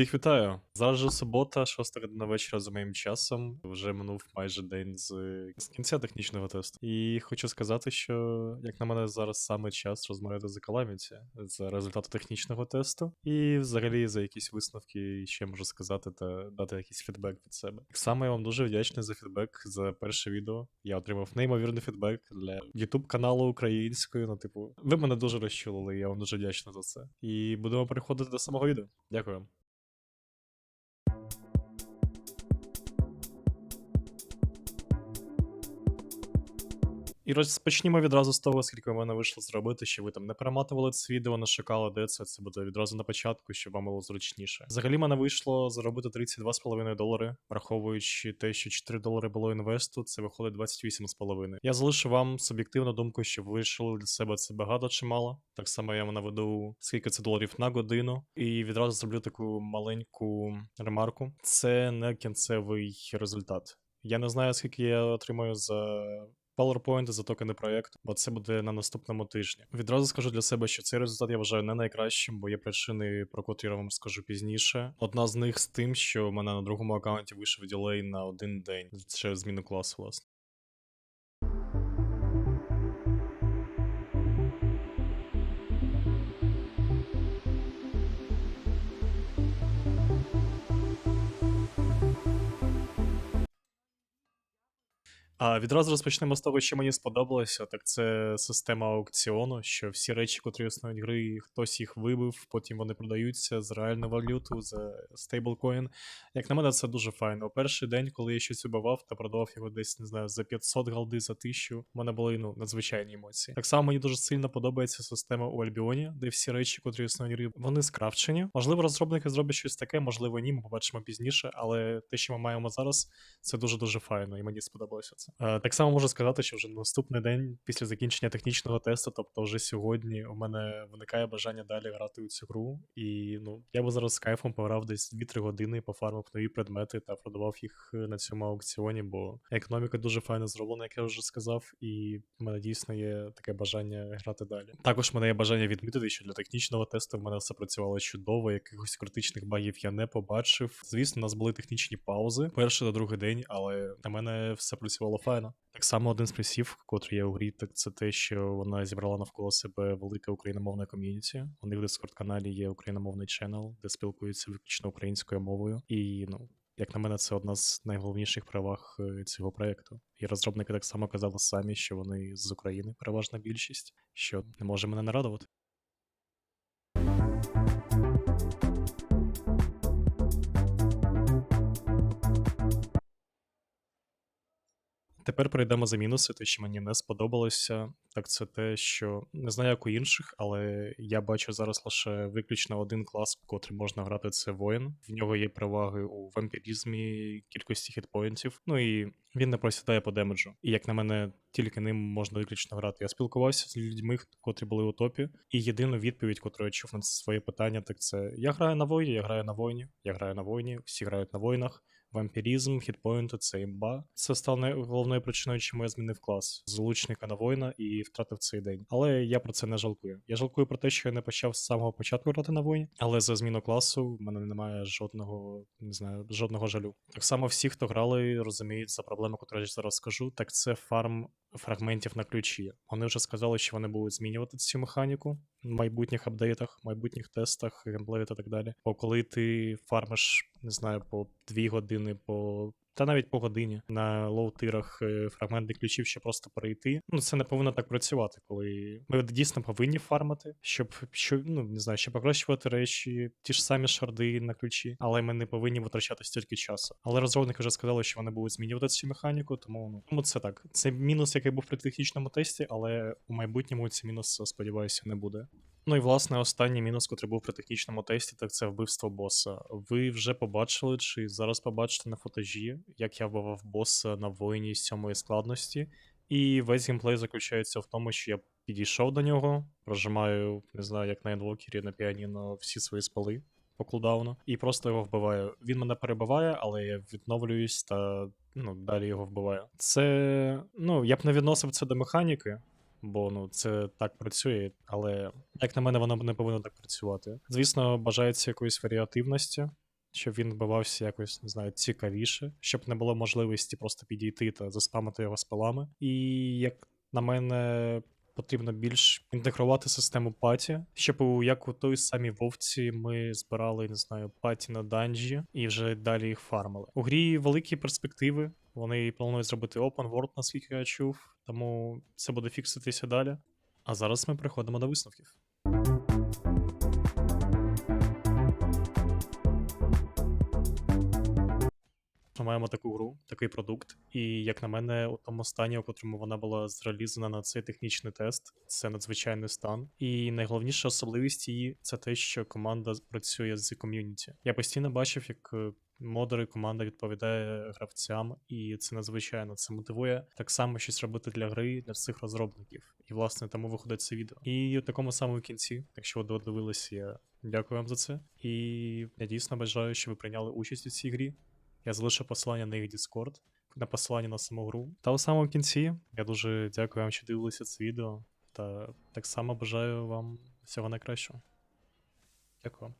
Всіх вітаю. Зараз же субота, 6 година вечора за моїм часом. Вже минув майже день з, з кінця технічного тесту. І хочу сказати, що як на мене зараз саме час розмовляти за Calamity, за результати технічного тесту, і взагалі за якісь висновки ще можу сказати та дати якийсь фідбек від себе. Так само я вам дуже вдячний за фідбек за перше відео. Я отримав неймовірний фідбек для YouTube каналу українською. Ну, типу, ви мене дуже розчулили, я вам дуже вдячний за це. І будемо переходити до самого відео. Дякую. І розпочнімо відразу з того, скільки в мене вийшло зробити, щоб ви там не перематували це відео, не шукали, де це. Це буде відразу на початку, щоб вам було зручніше. Взагалі мене вийшло заробити 32,5 долари, враховуючи те, що 4 долари було інвесту, це виходить 28,5. Я залишу вам суб'єктивну думку, щоб ви вирішили для себе це багато чи мало. Так само я наведу скільки це доларів на годину, і відразу зроблю таку маленьку ремарку. Це не кінцевий результат. Я не знаю, скільки я отримаю за PowerPoint за токени проєкту, бо це буде на наступному тижні. Відразу скажу для себе, що цей результат я вважаю не найкращим, бо є причини, про котрі я вам скажу пізніше. Одна з них з тим, що в мене на другому аккаунті вийшов ділей на один день через зміну класу, власне. А відразу розпочнемо з того, що мені сподобалося. Так це система аукціону, що всі речі, котрі існують гри, хтось їх вибив, потім вони продаються за реальну валюту, за стейблкоін. Як на мене, це дуже файно. У перший день, коли я щось вибивав та продавав його десь, не знаю, за 500 галди, за 1000, у мене були ну, надзвичайні емоції. Так само мені дуже сильно подобається система у Альбіоні, де всі речі, котрі існують гри, вони скрафчені. Можливо, розробники зроблять щось таке, можливо, ні, ми побачимо пізніше, але те, що ми маємо зараз, це дуже-дуже файно, і мені сподобалося це. Е, Так само можу сказати, що вже наступний день після закінчення технічного тесту, тобто вже сьогодні, у мене виникає бажання далі грати у цю гру. І ну, я би зараз з кайфом пограв десь 2-3 години, пофармив нові предмети та продавав їх на цьому аукціоні, бо економіка дуже файно зроблена, як я вже сказав, і в мене дійсно є таке бажання грати далі. Також в мене є бажання відмітити, що для технічного тесту в мене все працювало чудово, якихось критичних багів я не побачив. Звісно, у нас були технічні паузи, перший та другий день, але на мене все працювало файно. Так само один з плюсів, котрий є у грі, так це те, що вона зібрала навколо себе велике україномовне ком'юніті. У них в дискорд каналі є україномовний ченел, де спілкуються виключно українською мовою. І ну. Як на мене, це одна з найголовніших переваг е, цього проекту. І розробники так само казали самі, що вони з України переважна більшість, що не може мене не Тепер перейдемо за мінуси, те, що мені не сподобалося. Так це те, що не знаю, як у інших, але я бачу зараз лише виключно один клас, в котрий можна грати, це воїн. В нього є переваги у вампірізмі, кількості хітпоінтів. Ну і він не просідає по демеджу. І як на мене, тільки ним можна виключно грати. Я спілкувався з людьми, котрі були у топі, і єдину відповідь, котру я чув на своє питання, так це я граю на воїні, я граю на воїні, я граю на воїні, всі грають на воїнах. Вампірізм, хітпоінти це імба. Це стало головною причиною, чому я змінив клас з лучника на воїна і втратив цей день. Але я про це не жалкую. Я жалкую про те, що я не почав з самого початку грати на воїні, але за зміну класу в мене немає жодного, не знаю, жодного жалю. Так само всі, хто грали, розуміють за проблему, яку я зараз скажу, так це фарм фрагментів на ключі. Вони вже сказали, що вони будуть змінювати цю механіку в майбутніх апдейтах, майбутніх тестах, геймплеї та так далі. Бо коли ти фармиш, не знаю, по 2 години, по. Та навіть по годині на лоу-тирах е, фрагментних ключів, щоб просто перейти. Ну це не повинно так працювати, коли ми дійсно повинні фармити, щоб що ну не знаю, щоб покращувати речі, ті ж самі шарди на ключі, але ми не повинні витрачати стільки часу. Але розробники вже сказали, що вони будуть змінювати цю механіку, тому ну тому це так. Це мінус, який був при технічному тесті, але у майбутньому цей мінус, сподіваюся, не буде. Ну і власне останній мінус, котрий був при технічному тесті, так це вбивство боса. Ви вже побачили, чи зараз побачите на футажі, як я вбивав боса на воїні з сьомої складності. І весь геймплей заключається в тому, що я підійшов до нього, прожимаю, не знаю, як на інвокері, на піаніно всі свої спали по кулдауну, і просто його вбиваю. Він мене перебиває, але я відновлююсь та ну, далі його вбиваю. Це, ну, я б не відносив це до механіки бо ну це так працює, але як на мене, воно не повинно так працювати. Звісно, бажається якоїсь варіативності. щоб він вбивався якось, не знаю, цікавіше, щоб не було можливості просто підійти та заспамити його спалами. І як на мене. Потрібно більш інтегрувати систему паті, щоб у як у той самій вовці ми збирали, не знаю, паті на данжі і вже далі їх фармили. У грі великі перспективи. Вони планують зробити open world, наскільки я чув, тому це буде фікситися далі. А зараз ми переходимо до висновків. Ми маємо таку гру, такий продукт, і як на мене, у тому стані, у котрому вона була зреалізована на цей технічний тест, це надзвичайний стан. І найголовніша особливість її це те, що команда працює з ком'юніті. Я постійно бачив, як е, модери команда відповідає гравцям, і це надзвичайно це мотивує так само щось робити для гри для цих розробників. І власне тому виходить це відео. І у такому самому кінці, якщо ви додивилися, я дякую вам за це. І я дійсно бажаю, що ви прийняли участь у цій грі. Я залишу посилання на їх Discord, на посилання на саму гру. Та у самому кінці я дуже дякую вам, що дивилися це відео. Та так само бажаю вам всього найкращого. Дякую.